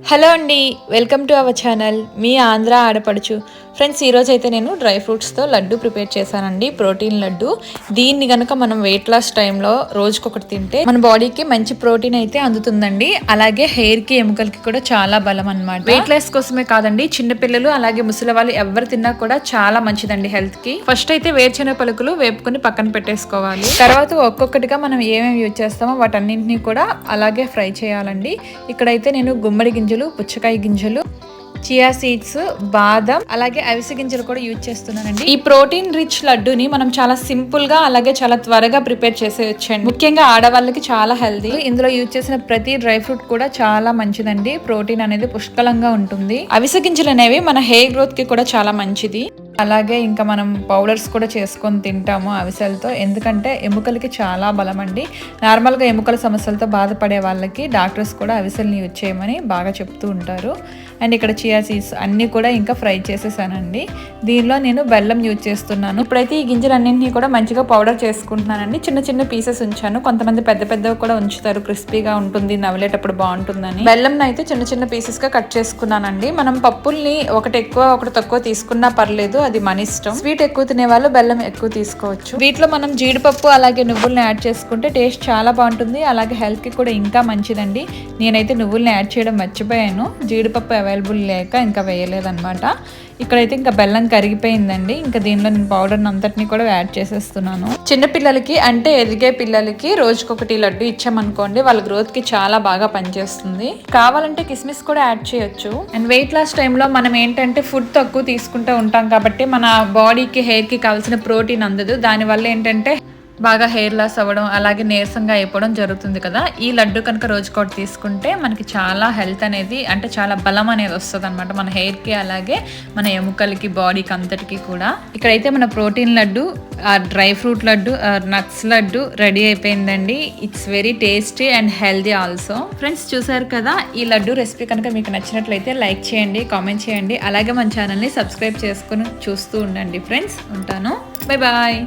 Hello అండి welcome to our channel. మీ ఆంధ్ర ఆడపడుచు ఫ్రెండ్స్ ఈరోజు అయితే నేను డ్రై ఫ్రూట్స్తో లడ్డు ప్రిపేర్ చేశానండి ప్రోటీన్ లడ్డు. దీన్ని కనుక మనం వెయిట్ లాస్ టైంలో రోజుకొకటి తింటే మన బాడీకి మంచి ప్రోటీన్ అయితే అందుతుందండి. అలాగే హెయిర్కి ఎముకలకి కూడా చాలా బలం అనమాట వెయిట్ లాస్ కోసమే కాదండి చిన్నపిల్లలు అలాగే ముసలి వాళ్ళు ఎవరు తిన్నా కూడా చాలా మంచిదండి హెల్త్కి ఫస్ట్ అయితే వేరుచెనగ పలుకులు వేపుకొని పక్కన పెట్టేసుకోవాలి. తర్వాత ఒక్కొక్కటిగా మనం ఏమేమి యూజ్ చేస్తామో వాటన్నింటినీ కూడా అలాగే ఫ్రై చేయాలండి. ఇక్కడైతే నేను గుమ్మడి గింజలు పుచ్చకాయ గింజలు చియా సీడ్స్ బాదం అలాగే అవిసె గింజలు కూడా యూజ్ చేస్తున్నానండి. ఈ ప్రోటీన్ రిచ్ లడ్డుని మనం చాలా సింపుల్గా అలాగే చాలా త్వరగా ప్రిపేర్ చేసేయచ్చండి. ముఖ్యంగా ఆడవాళ్ళకి చాలా హెల్దీ ఇందులో యూజ్ చేసిన ప్రతి డ్రై ఫ్రూట్ కూడా చాలా మంచిదండి. ప్రోటీన్ అనేది పుష్కలంగా ఉంటుంది. అవిసె గింజలు అనేవి మన హెయిర్ గ్రోత్కి కూడా చాలా మంచిది. అలాగే ఇంకా మనం పౌడర్స్ కూడా చేసుకొని తింటాము అవిసెలతో. ఎందుకంటే ఎముకలకి చాలా బలం అండి నార్మల్గా ఎముకల సమస్యలతో బాధపడే వాళ్ళకి డాక్టర్స్ కూడా అవిసెల్ని యూజ్ చేయమని బాగా చెప్తూ ఉంటారు. అండ్ ఇక్కడ చియా సీడ్స్ అన్నీ కూడా ఇంకా ఫ్రై చేసేసానండి. దీనిలో నేను బెల్లం యూజ్ చేస్తున్నాను. ఇప్పుడైతే ఈ గింజలన్నింటినీ కూడా మంచిగా పౌడర్ చేసుకుంటున్నానండి. చిన్న చిన్న పీసెస్ ఉంచాను. కొంతమంది పెద్ద పెద్దవి కూడా ఉంచుతారు. క్రిస్పీగా ఉంటుంది. నవలేటప్పుడు బాగుంటుందని. బెల్లం అయితే చిన్న చిన్న పీసెస్గా కట్ చేసుకున్నానండి. మనం పప్పుల్ని ఒకటి ఎక్కువ ఒకటి తక్కువ తీసుకున్నా పర్లేదు. అది మన ఇష్టం. స్వీట్ ఎక్కువ తినే వాళ్ళు బెల్లం ఎక్కువ తీసుకోవచ్చు. వీటిలో మనం జీడిపప్పు అలాగే నువ్వుల్ని యాడ్ చేసుకుంటే టేస్ట్ చాలా బాగుంటుంది. అలాగే హెల్త్కి కూడా ఇంకా మంచిదండి. నేనైతే నువ్వుల్ని యాడ్ చేయడం మర్చిపోయాను. జీడిపప్పు అవైలబుల్ లేక ఇంకా వేయలేదన్నమాట. ఇక్కడైతే ఇంకా బెల్లం కరిగిపోయిందండి. ఇంకా దీనిలో నేను పౌడర్ అంతటిని కూడా యాడ్ చేసేస్తున్నాను. చిన్న పిల్లలకి అంటే ఎదిగే పిల్లలకి రోజుకొకటి లడ్డు ఇచ్చామనుకోండి వాళ్ళ గ్రోత్కి చాలా బాగా పనిచేస్తుంది. కావాలంటే కిస్మిస్ కూడా యాడ్ చేయొచ్చు. అండ్ వెయిట్ లాస్ టైంలో మనం ఏంటంటే ఫుడ్ తక్కువ తీసుకుంటూ ఉంటాం కాబట్టి మన బాడీకి హెయిర్కి కావాల్సిన ప్రోటీన్ అందదు. దానివల్ల ఏంటంటే బాగా హెయిర్ లాస్ అవ్వడం అలాగే నీరసంగా అయిపోవడం జరుగుతుంది కదా. ఈ లడ్డు కనుక రోజుకోటి తీసుకుంటే మనకి చాలా హెల్త్ అనేది అంటే చాలా బలం అనేది వస్తుంది అనమాట మన హెయిర్కి అలాగే మన ఎముకలకి బాడీకి అంతటికి కూడా. ఇక్కడైతే మన protein laddu dry fruit laddu nuts laddu ready అయిపోయిందండి. It's very tasty and healthy also friends చూసారు కదా ఈ లడ్డు రెసిపీ కనుక మీకు నచ్చినట్లయితే లైక్ చేయండి కామెంట్ చేయండి. అలాగే మన ఛానల్ని సబ్స్క్రైబ్ చేసుకుని చూస్తూ ఉండండి. ఫ్రెండ్స్ ఉంటాను. Bye bye